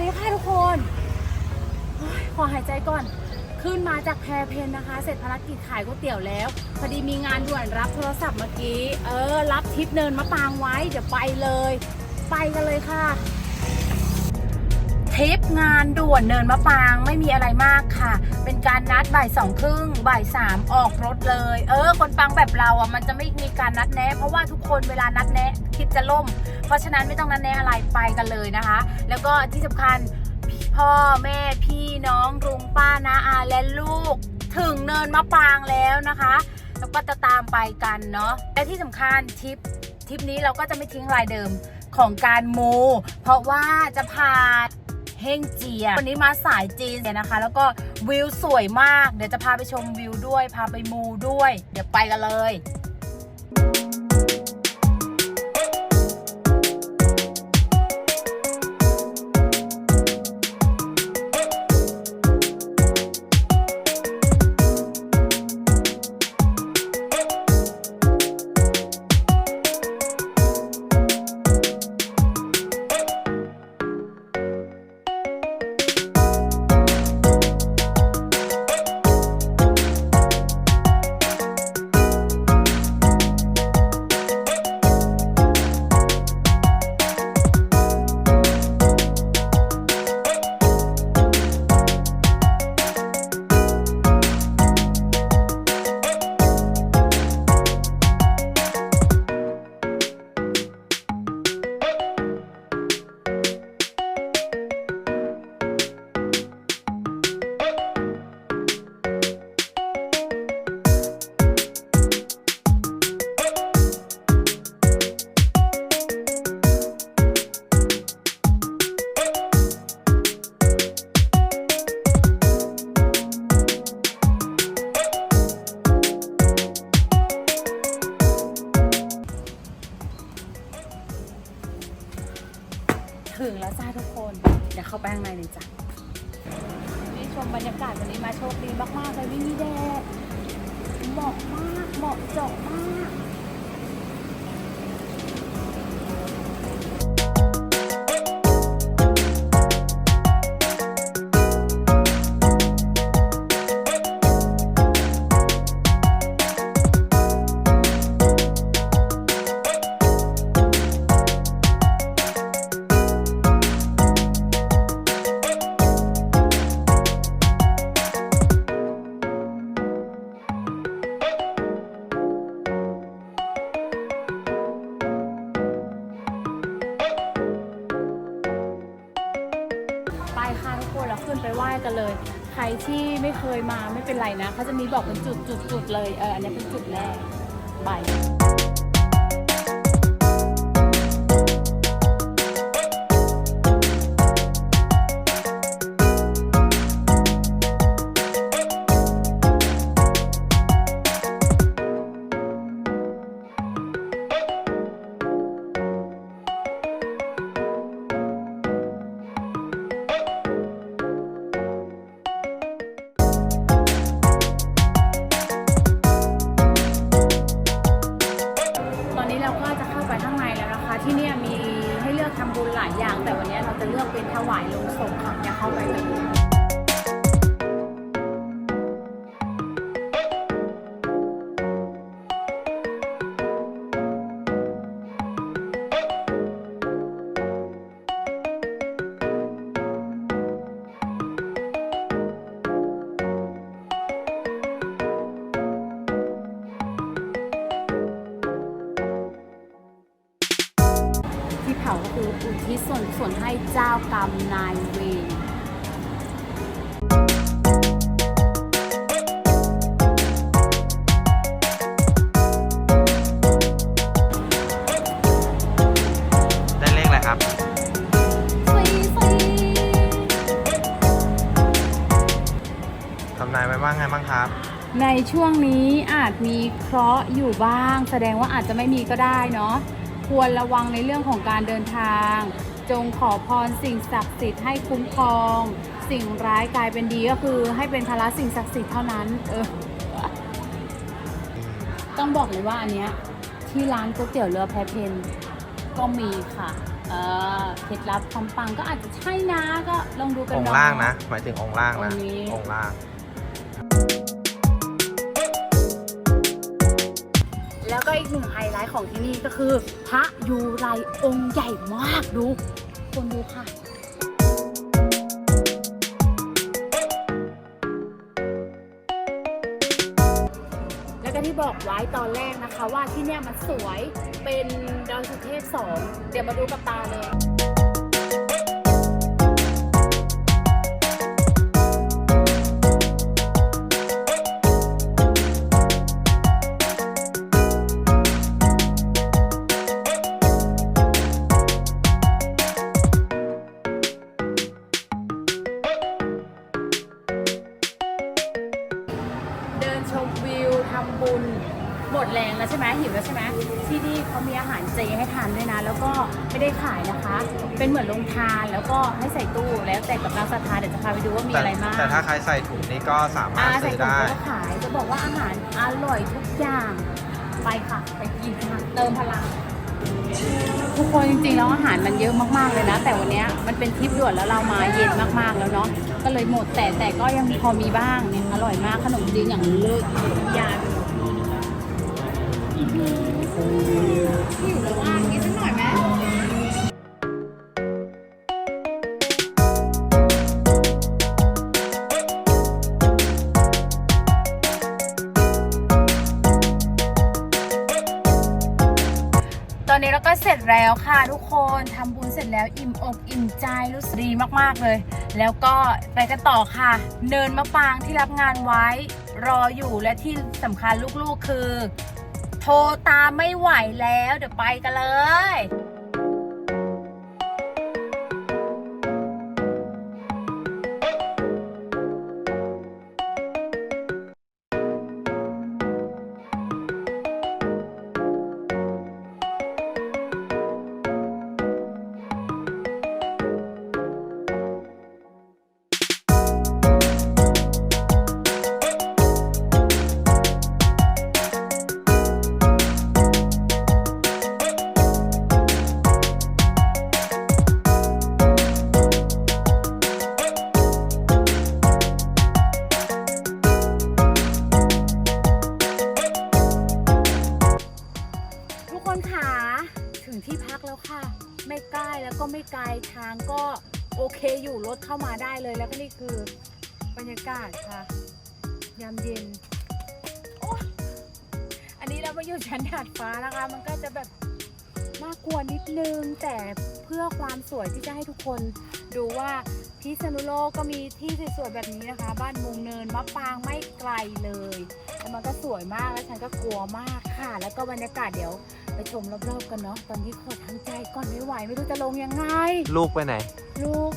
ดีค่ะทุกคนขอหายใจก่อน ขึ้นมาจากแพรเพนนะคะ เสร็จภารกิจขายก๋วยเตี๋ยวแล้ว พอดีมีงานด่วนรับโทรศัพท์เมื่อกี้ เออ รับทิปเนินมะปรางไว้ เดี๋ยวไปเลย ไปกันเลยค่ะ ทริปงานด่วนเนินมะปรางไม่มีอะไรมากค่ะ เป็นการนัดบ่ายสองครึ่งบ่ายสามออกรถเลย เออ คนฟังแบบเราอะมันจะไม่มีการนัดแนะ เพราะว่าทุกคนเวลานัดแนะคิดจะล่ม เพราะฉะนั้นไม่ต้องนัดแนะอะไรไปกันเลยนะคะ แล้วก็ที่สำคัญพ่อแม่พี่น้องลุงป้านาอาและลูก ถึงเนินมะปรางแล้วนะคะ แล้วก็จะตามไปกันเนาะและที่สำคัญทริปทริปนี้เราก็จะไม่ทิ้งรายเดิมของการมู เพราะว่าจะพา เฮงเจีย วันนี้มาสายจีนเนี่ยนะคะ แล้วก็วิวสวยมาก เดี๋ยวจะพาไปชมวิวด้วย พาไปมูด้วย เดี๋ยวไปกันเลย ถึงแล้วจ้าทุกคน เดี๋ยวเข้าไปข้างในเลยจ้ะนี่ชมบรรยากาศวันนี้มาโชคดีมากๆเลยไม่มีแดดเหมาะมากเหมาะเจาะมาก ค่ะทุกคนเราขึ้นไปไหว้กันเลย ใครที่ไม่เคยมาไม่เป็นไรนะเขาจะมีบอกเป็นจุดจุดจุดเลยเอออันนี้เป็นจุดแรกไป เนี่ยมีให้เลือกทำบุญหลายอย่าง แต่วันนี้เราจะเลือกเป็นถวายลงศพค่ะจะเข้าไปเลย เผาก็คืออุทิศส่วนส่วนให้เจ้ากรรมนายเวรได้เลขอะไรครับฟรีฟรีทำนายไว้ว่าไงบ้างครับ ในช่วงนี้อาจมีเคราะห์อยู่บ้าง แสดงว่าอาจจะไม่มีก็ได้เนาะ ควรระวังในเรื่องของการเดินทาง จงขอพรสิ่งศักดิ์สิทธิ์ให้คุ้มครอง สิ่งร้ายกลายเป็นดีก็คือให้เป็นภาระสิ่งศักดิ์สิทธิ์เท่านั้น เออ ต้องบอกเลยว่าอันเนี้ยที่ร้านก๋วยเตี๋ยวเรือแพเพนก็มีค่ะ เออเคล็ดลับความปังก็อาจจะใช่นะก็ลองดูกันองค์เนาะล่างนะ หมายถึงองค์ล่างนะองค์นี้ องค์ล่าง ก็อีกหนึ่งไฮไลท์ของที่นี่ก็คือ พระยูไรองค์ใหญ่มากดู คนดูค่ะแล้วก็ที่บอกไว้ตอนแรกนะคะว่าที่เนี่ยมันสวยเป็นดอยสุเทพสองเดี๋ยวมาดูกับตาเลย เป็นเหมือนโรงทานแล้วก็ให้ใส่ตู้แล้วแต่กับร้านศรัทธาเดี๋ยวจะพาไปดูว่ามีแต่อะไรบ้างแต่ถ้าใครใส่ถุงนี้ก็สามารถอ่าใส่ซื้อถุงได้ก็ขายจะบอกว่าอาหารอร่อยทุกอย่าง ไปค่ะไปกินค่ะเติมพลัง ทุกคนจริงๆแล้วอาหารมันเยอะมากๆเลยนะ แต่วันเนี้ยมันเป็นทริปด่วนแล้วเรามาเย็นมากๆแล้วเนาะก็เลยหมดแต่แต่ก็ยังพอมีบ้างเนี่ยอร่อยมากขนมจีนอย่างเลิศยาหิวแล้วว่ากินสักหน่อยไหม แล้วค่ะทุกคนทำบุญเสร็จแล้วอิ่มอกอิ่มใจรู้สึกดีมากๆเลย แล้วก็ไปกันต่อค่ะ เนินมะปางที่รับงานไว้รออยู่และที่สำคัญลูกๆคือ โทรตามไม่ไหวแล้ว เดี๋ยวไปกันเลย มาอยู่ชั้นดาดฟ้านะคะ มันก็จะแบบน่ากลัวนิดนึง แต่เพื่อความสวยที่จะให้ทุกคนดูว่าพิษณุโลกก็มีที่สวยๆแบบนี้นะคะ บ้านมุงเนินมะปางไม่ไกลเลยแล้วมันก็สวยมากแล้วฉันก็กลัวมากค่ะ แล้วก็บรรยากาศเดี๋ยวไปชมรอบๆกันเนาะตอนนี้ขอทั้งใจก่อนไม่ไหวไม่รู้จะลงยังไง ลูกไปไหน ลูก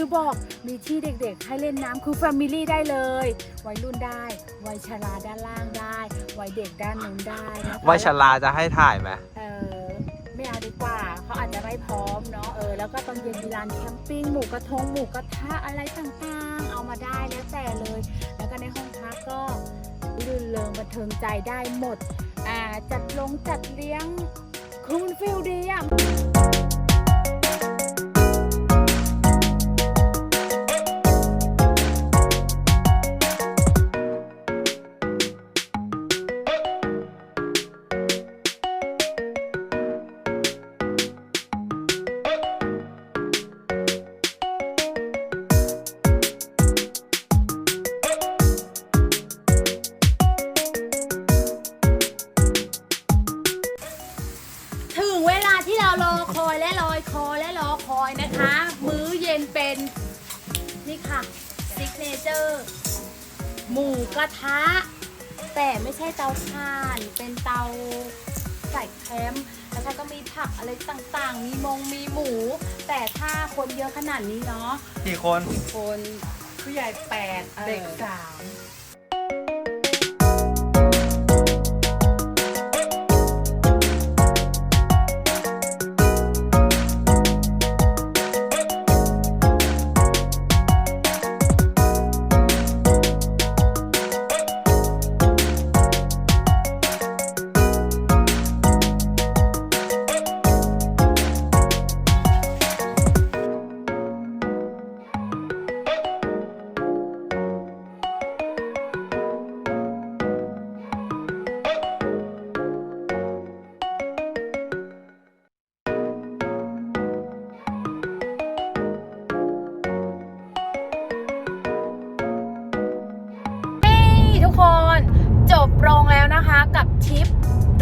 อ๋อหรือบอกมีที่เด็กๆ ให้เล่นน้ำคือแฟมิลี่ได้เลยวัยรุ่นได้วัยชราด้านล่างได้วัยเด็กด้านนู้นได้นะคะวัยชราจะให้ถ่ายไหมเออไม่เอาดีกว่าเขาอาจจะไม่พร้อมเนาะเออแล้วก็ตอนเย็นมีร้านแคมปิ้งหมูกระทงหมูกระทะอะไรต่างๆ เอามาได้แล้วแต่เลย แล้วก็ในห้องพักก็รื่นเริงบันเทิงใจได้หมดอ่าจัดลงจัดเลี้ยงคือมันฟิลดีอะ ค่ะซิกเนเจอร์หมูกระทะ แต่ไม่ใช่เตาถ่าน เป็นเตาใส่แคมป์แล้วก็มีผักอะไรต่างๆ มีมงมีหมู แต่ถ้าคนเยอะขนาดนี้เนาะกี่คน คนผู้ใหญ่แปดเออเด็กสาม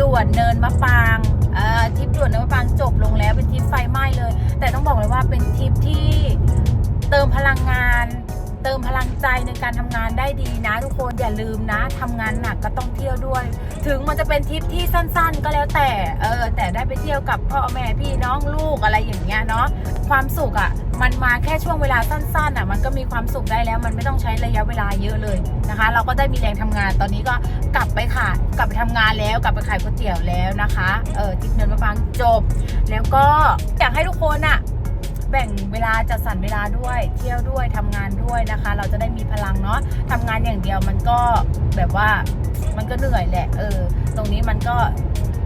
ด่วนเนินมะปรางอ่อทริปด่วนเนินมะปรางจบลงแล้วเป็นทริปไฟไหม้เลย แต่ต้องบอกเลยว่าเป็นทริปที่เติมพลังงาน เติมพลังใจในการทำงานได้ดีนะ ทุกคนอย่าลืมนะทำงานหนักก็ต้องเที่ยวด้วย ถึงมันจะเป็นทริปที่สั้น ๆ ก็แล้วแต่เออแต่ได้ไปเที่ยวกับพ่อแม่พี่น้องลูกอะไรอย่างเงี้ยเนาะความสุขอะ่ะมันมาแค่ช่วงเวลาสั้นๆอะมันก็มีความสุขได้แล้วมันไม่ต้องใช้ระยะเวลาเยอะเลยนะคะ เราก็ได้มีแรงทำงานตอนนี้ก็กลับไปค่ะกลับไปทำงานแล้วกลับไปขายก๋วยเตี๋ยวแล้วนะคะเออทริปเนินมะปางจบ แล้วก็อยากให้ทุกคนอะ แบ่งเวลาจัดสรรเวลาด้วยเที่ยวด้วยทำงานด้วยนะคะ เราจะได้มีพลังเนาะทำงานอย่างเดียวมันก็แบบว่ามันก็เหนื่อยแหละ เออ ตรงนี้มันก็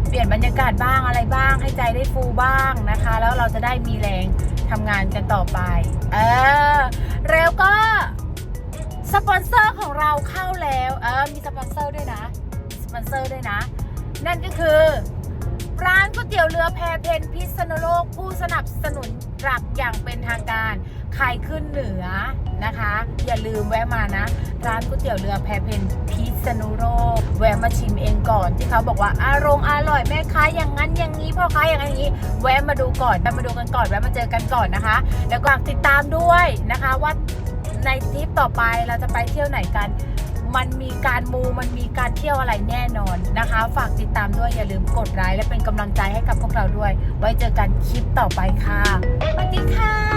เปลี่ยนบรรยากาศบ้างอะไรบ้าง ให้ใจได้ฟูบ้างนะคะ แล้วเราจะได้มีแรงทำงานกันต่อไป เออแล้วก็สปอนเซอร์ของเราเข้าแล้ว เออมีสปอนเซอร์ด้วยนะสปอนเซอร์ด้วยนะ นั่นก็คือ ร้านก๋วยเตี๋ยวเรือแพเพนพิษณุโลกผู้สนับสนุน หลักอย่างเป็นทางการ ใครขึ้นเหนือนะคะ อย่าลืมแวะมานะ ร้านก๋วยเตี๋ยวเรือแพเพนพิษณุโลกแวะมาชิมเองก่อนที่เขาบอกว่าอารมณ์อร่อยแม่ค้าอย่างนั้นอย่างนี้พ่อค้าอย่างนั้นอย่างนี้ แวะมาดูก่อนแวะมาดูกันก่อนแวะมาเจอกันก่อนนะคะ แล้วก็ติดตามด้วยนะคะว่าในทริปต่อไปเราจะไปเที่ยวไหนกัน มันมีการมูมันมีการเที่ยวอะไรแน่นอนนะคะ ฝากติดตามด้วยอย่าลืมกดไลค์และเป็นกำลังใจให้กับพวกเราด้วย ไว้เจอกันคลิปต่อไปค่ะสวัสดีค่ะ